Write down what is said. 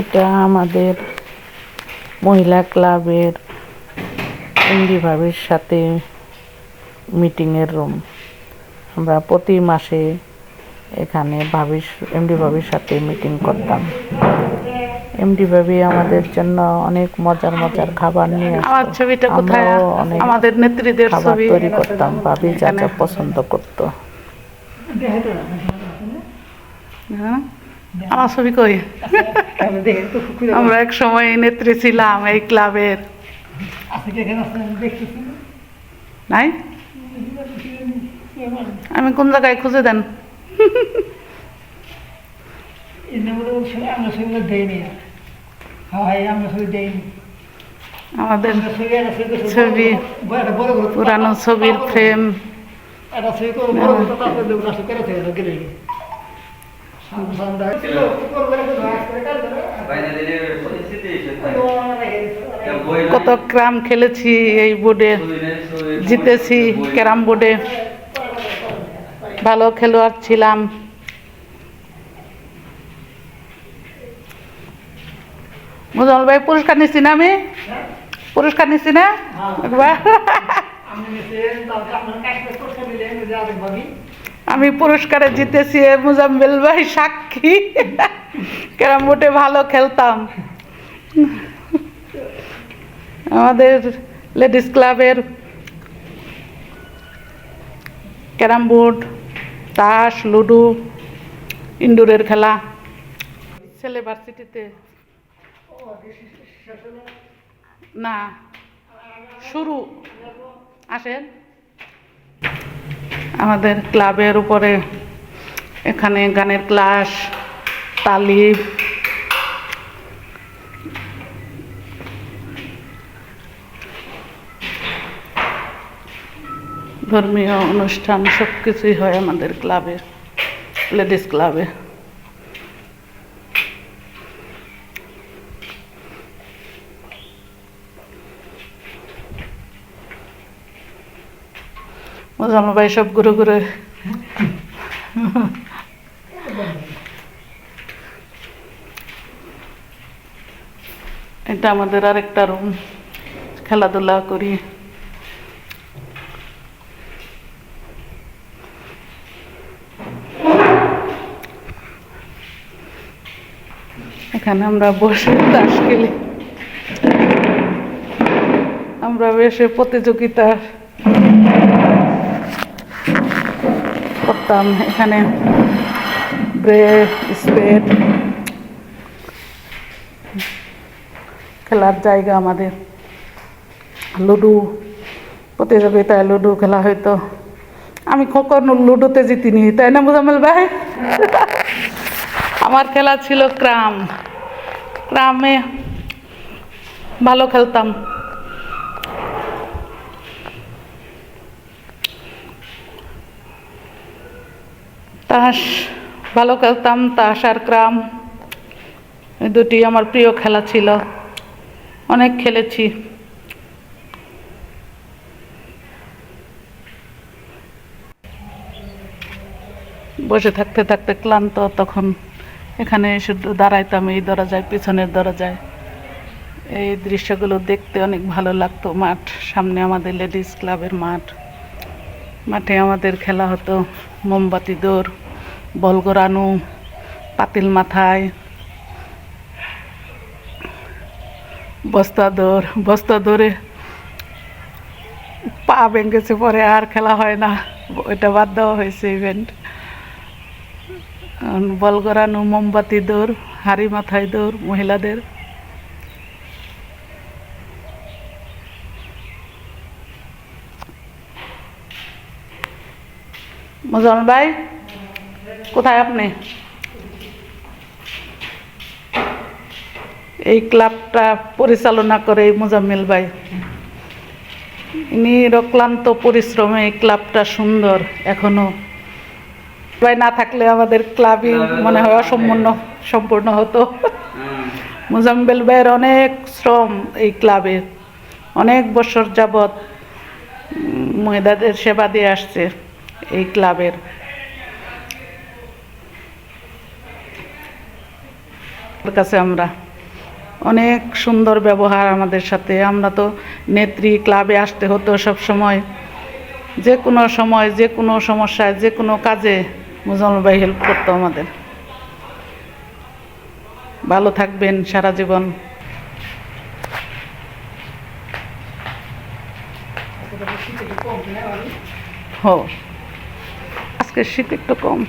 এটা আমাদের মহিলা ক্লাবের এমডি ভাবির সাথে মিটিংয়ের রুম আমরা প্রতি মাসে এখানে ভাবির এমডি ভাবির সাথে মিটিং করতাম। এমডি ভাবি আমাদের জন্য অনেক মজার মজার খাবার নিয়ে আসতো। আমার ছবিটা কোথায়? অনেক আমাদের নেত্রীদের ছবি। তৈরি করতাম। ভাবি যা যা পছন্দ করতো। হ্যাঁ? আমার ছবি কই আমরা এক সময় নেত্রী ছিলাম এই ক্লাবের। নাই? আমি কোন জায়গায় খুঁজে দেন? আমাদের ছবি, পুরানো ছবির ফ্রেম কত ক্রাম খেলেছি এই বোর্ডে? জিতেছি ক্যারাম বোর্ডে। ভালো খেলোয়াড় ছিলাম। মুজামল ভাই, পুরস্কার নিচ্ছি না আমি? পুরস্কার নিচ্ছি না? একবার। আমি পুরস্কারে জিতেছি, এ ভাই সাক্ষী। ক্যারাম বোর্ডে ভালো খেলতাম। আমাদের লেডিস ক্লাবের ক্যারাম বোর্ড, তাস, লুডো, ইনডোরের খেলা। ছেলে ভার্সিটিতে। না, শুরু। আসেন। আমাদের ক্লাবের উপরে এখানে গানের ক্লাস তালিম ধর্মীয় অনুষ্ঠান সব কিছুই হয় আমাদের ক্লাবে, লেডিস ক্লাবে। মোজাম ভাই সব ঘুরে ঘুরে এটা আমাদের আরেকটা রুম খেলাধুলা করি এখানে আমরা বসে তাস খেলি আমরা বেশি প্রতিযোগিতা করতাম এখানে। ব্রে, স্পেড। খেলার জায়গা আমাদের। লুডো, প্রতিযোগিতায় লুডু খেলা হয়তো আমি কখনো লুডোতে জিতিনি, তাই না মুজাম্মেল ভাই? আমার খেলা ছিল ক্রাম। ক্রামে ভালো খেলতাম। তাস ভালো খেলতাম তাস আর ক্রাম দুটি আমার প্রিয় খেলা ছিল। অনেক খেলেছি। বসে থাকতে থাকতে ক্লান্ত, তখন এখানে এসে দাঁড়াইতাম, এই দরজায়, পিছনের দরজায়। এই দৃশ্যগুলো দেখতে অনেক ভালো লাগতো। মাঠ, সামনে আমাদের লেডিস ক্লাবের মাঠ। মাঠে আমাদের খেলা হতো মোমবাতি দৌড়। বল গড়ানো, পাতিল মাথায়। বস্তা দৌড় বস্তা দৌড়ে পা ভেঙেছে পরে আর খেলা হয় না। ওইটা বাদ দেওয়া হয়েছে ইভেন্ট বল মোমবাতি দৌড় হাড়ি মাথায় দৌড় মহিলাদের। মুজামল ভাই? কোথায় আপনি? এই ক্লাবটা পরিচালনা করে মুজাম্মিল ভাই। ইনি অক্লান্ত পরিশ্রমে এই ক্লাবটা সুন্দর এখনও। ভাই না থাকলে আমাদের ক্লাবই মনে হয় অসম্পূর্ণ সম্পূর্ণ হতো। মুজাম্মেল ভাইয়ের অনেক শ্রম এই ক্লাবে। অনেক বছর যাবৎ মহিলাদের সেবা দিয়ে আসছে এই ক্লাবের। কাছে আমরা অনেক সুন্দর ব্যবহার আমাদের সাথে। আমরা তো নেত্রী ক্লাবে আসতে হতো সব সময়। যে কোনো সময়, যে কোনো সমস্যায়, যে কোনো কাজে মুজাম্মল ভাই হেল্প করতো আমাদের। ভালো থাকবেন সারা জীবন। হো আজকে শীত একটু কম।